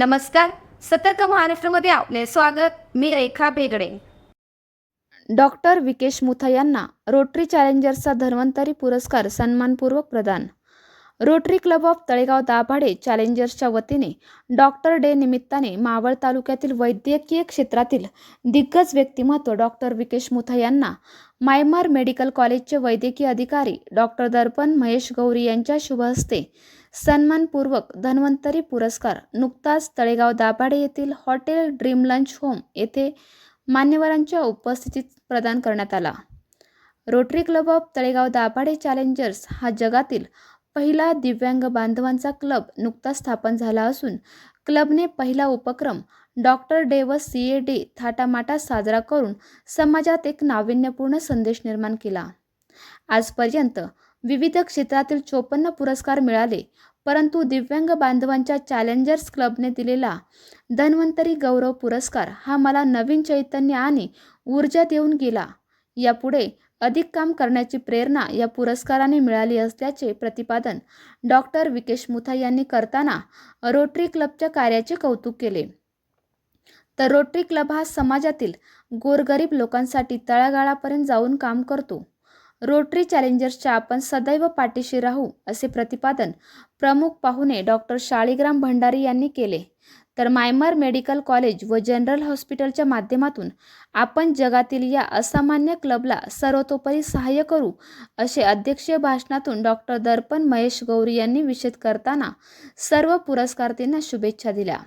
नमस्कार. सतर्क महाराष्ट्रामध्ये आपले स्वागत. मी रेखा बेगडे डॉक्टर विकेश मुथा यांना रोटरी चॅलेंजर्सचा धन्वंतरी पुरस्कार सन्मानपूर्वक प्रदान. Rotary Club of Talegaon Dabhade चॅलेंजर्सच्या वतीने डॉक्टर डे निमित्ताने मावळ तालुक्यातील वैद्यकीय क्षेत्रातील दिग्गज व्यक्तिमत्व डॉक्टर विकेश मुथा यांना मायमार मेडिकल कॉलेजचे वैद्यकीय अधिकारी डॉक्टर दर्पण महेश गौरी यांच्या शुभ हस्ते सन्मानपूर्वक धन्वंतरी पुरस्कार. नुकताच तळेगाव दाभाडे येथील हॉटेल ड्रीम लंच होम येथे मान्यवरांच्या उपस्थितीत प्रदान करण्यात आला. Rotary Club of Talegaon Dabhade Challengers हा जगातील पहिला दिव्यांग बांधवांचा क्लब नुकताच स्थापन झाला असून क्लबने पहिला उपक्रम डॉक्टर डे. व सी. ए. डे. थाटामाटात साजरा करून समाजात एक नाविन्यपूर्ण संदेश निर्माण केला. आजपर्यंत विविध क्षेत्रातील चोपन्न पुरस्कार मिळाले परंतु दिव्यांग बांधवांच्या चॅलेंजर्स क्लबने दिलेला धन्वंतरी गौरव पुरस्कार हा मला नवीन चैतन्य आणि ऊर्जा देऊन गेला. यापुढे अधिक काम करण्याची प्रेरणा या पुरस्काराने मिळाली असल्याचे प्रतिपादन डॉक्टर विकेश मुथा यांनी करताना रोटरी क्लबच्या कार्याचे कौतुक केले. तर रोटरी क्लब हा समाजातील गोरगरीब लोकांसाठी तळागाळापर्यंत जाऊन काम करतो. रोटरी चॅलेंजर्सच्या आपण सदैव पाठीशी राहू असे प्रतिपादन प्रमुख पाहुणे डॉक्टर शाळीग्राम भंडारी यांनी केले. तर मायमर मेडिकल कॉलेज व जनरल हॉस्पिटलच्या माध्यमातून आपण जगातील या असामान्य क्लबला सर्वतोपरी सहाय्य करू असे अध्यक्षीय भाषणातून डॉक्टर दर्पण महेश गौरी यांनी विषद करताना सर्व पुरस्कारार्थींना शुभेच्छा दिल्या.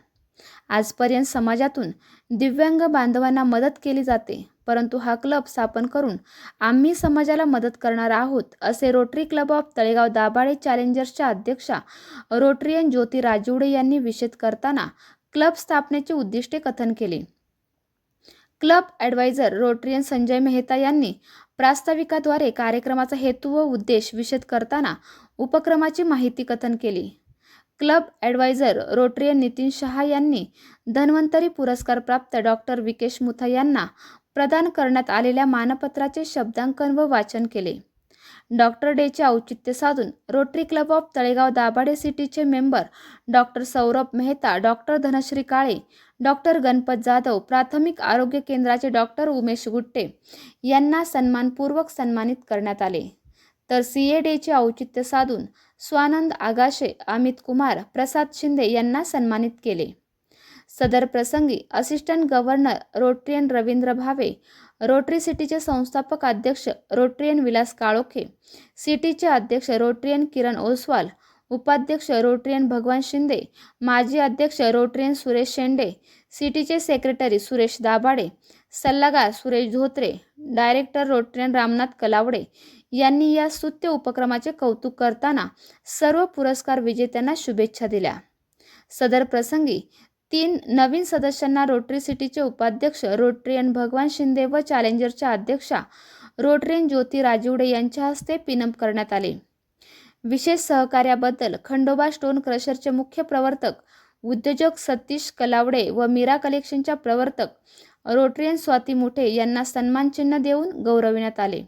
आजपर्यंत समाजातून दिव्यांग बांधवांना मदत केली जाते. परंतु हा क्लब स्थापन करून आम्ही समाजाला मदत करणार आहोत असे Rotary Club of Talegaon Dabhade चॅलेंजर्सच्या अध्यक्षा रोटरियन ज्योती राजवडे यांनी विषद करताना क्लब स्थापनेचे उद्दिष्टे कथन केले. Club adviser Rotarian Sanjay Mehta यांनी प्रास्ताविकाद्वारे कार्यक्रमाचा हेतू व उद्देश विषद करताना उपक्रमाची माहिती कथन केली. Club adviser Rotarian Nitin Shah यांनी धन्वंतरी पुरस्कार प्राप्त डॉक्टर विकेश मुथा यांना प्रदान करण्यात आलेल्या मानपत्राचे शब्दांकन व वाचन केले. डॉक्टर डेचे औचित्य साधून Rotary Club of Talegaon Dabhade सिटीचे member doctor Saurabh Mehta doctor Dhanashree Kale doctor Ganpat Jadhav प्राथमिक आरोग्य केंद्राचे डॉक्टर उमेश गुट्टे यांना सन्मानपूर्वक सन्मानित करण्यात आले. तर सी ए डेचे औचित्य साधून स्वानंद आगाशे अमित कुमार प्रसाद शिंदे यांना सन्मानित केले. सदर प्रसंगी assistant governor Rotarian Ravindra Bhave Rotary सिटीचे संस्थापक अध्यक्ष रोटरियन विलास काळोखे सिटीचे अध्यक्ष रोटरियन किरण ओसवाल उपाध्यक्ष रोटरियन भगवान शिंदे माजी अध्यक्ष रोटरियन सुरेश शेंडे सिटीचे सेक्रेटरी सुरेश दाभाडे सल्लागार सुरेश धोत्रे डायरेक्टर रोटरियन रामनाथ कलावडे यांनी या स्तुत्य उपक्रमाचे कौतुक करताना सर्व पुरस्कार विजेत्यांना शुभेच्छा दिल्या. सदर प्रसंगी तीन नवीन सदस्यांना रोटरी सिटीचे उपाध्यक्ष रोटरियन भगवान शिंदे व चॅलेंजरच्या अध्यक्षा रोटरियन ज्योती राजिवडे यांच्या हस्ते पिनअप करण्यात आले. विशेष सहकार्याबद्दल खंडोबा स्टोन क्रशरचे मुख्य प्रवर्तक उद्योजक सतीश कलावडे व मीरा कलेक्शनच्या प्रवर्तक रोटरियन स्वाती मुठे यांना सन्मानचिन्ह देऊन गौरविण्यात आले.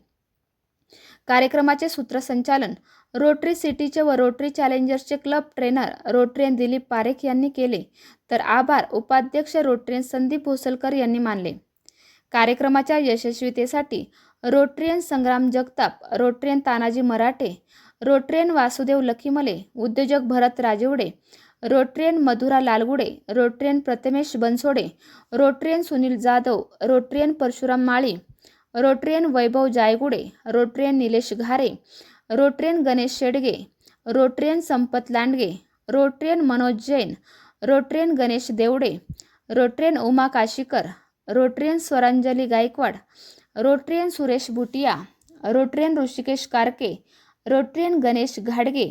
कार्यक्रमाचे सूत्रसंचालन रोटरी सिटीचे व rotary चॅलेंजर्सचे club trainer Rotarian Dilip Parekh यांनी केले तर आभार उपाध्यक्ष रोटरियन संदीप भोसलकर यांनी मानले कार्यक्रमाच्या यशस्वीतेसाठी Rotarian Sangram Jagtap Rotarian Tanaji Marathe Rotarian Vasudev Lakhimale उद्योजक Bharat Rajewade Rotarian Madhura Lalgude Rotarian Prathamesh Bansode Rotarian Sunil Jadhav Rotarian Parshuram Mali Rotarian Vaibhav Jaygude Rotarian Nilesh Ghare Rotarian Ganesh Shedge Rotarian Sampat Landge Rotarian Manoj Jain Rotarian Ganesh Devde Rotarian Uma Kashikar Rotarian Swaranjali Gaikwad Rotarian Suresh Bhutia Rotarian Hrishikesh Karke Rotarian Ganesh घाडगे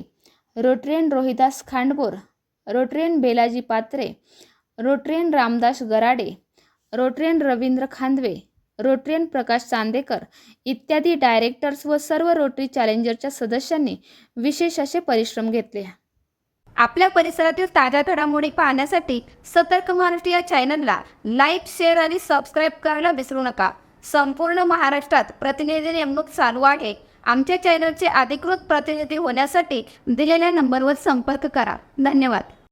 Rotarian Rohidas Khandbor Rotarian Belaji Patre Rotarian Ramdas Garade Rotarian Ravindra Khandve Rotarian Prakash Chandekar इत्यादी directors व सर्व rotary चॅलेंजरच्या सदस्यांनी विशेष असे परिश्रम घेतले. आपल्या परिसरातील ताज्या घडामोडी पाहण्यासाठी सतर्क महाराष्ट्र या चॅनलला लाईक शेअर आणि सबस्क्राईब करायला विसरू नका. संपूर्ण महाराष्ट्रात प्रतिनिधी नेमणूक चालू आहे. आमच्या चॅनलचे अधिकृत प्रतिनिधी होण्यासाठी दिलेल्या नंबरवर संपर्क करा. धन्यवाद.